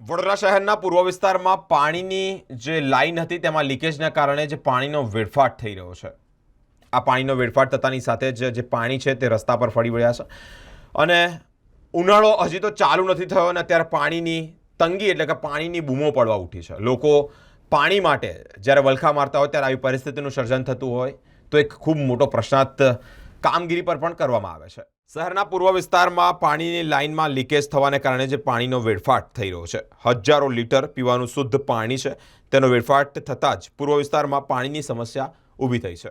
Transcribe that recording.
વડોદરા શહેરના પૂર્વ વિસ્તારમાં પાણીની જે લાઈન હતી તેમાં લીકેજના કારણે જે પાણીનો વેડફાટ થઈ રહ્યો છે. આ પાણીનો વેડફાટ થતાની સાથે જ જે પાણી છે તે રસ્તા પર ફરી વળ્યા છે. અને ઉનાળો હજી તો ચાલુ નથી થયો અને અત્યારે પાણીની તંગી એટલે કે પાણીની બૂમો પડવા ઉઠી છે. લોકો પાણી માટે જ્યારે વલખા મારતા હોય ત્યારે આવી પરિસ્થિતિનું સર્જન થતું હોય તો એક ખૂબ મોટો પ્રશ્નાર્થ કામગીરી પર પણ કરવામાં આવે છે. શહેરના પૂર્વ વિસ્તારમાં પાણીની લાઇનમાં લીકેજ થવાને કારણે જે પાણીનો વેડફાટ થઈ રહ્યો છે. હજારો લીટર પીવાનું શુદ્ધ પાણી છે. તેનો વેડફાટ થતાં જ પૂર્વ વિસ્તારમાં પાણીની સમસ્યા ઊભી થઈ છે.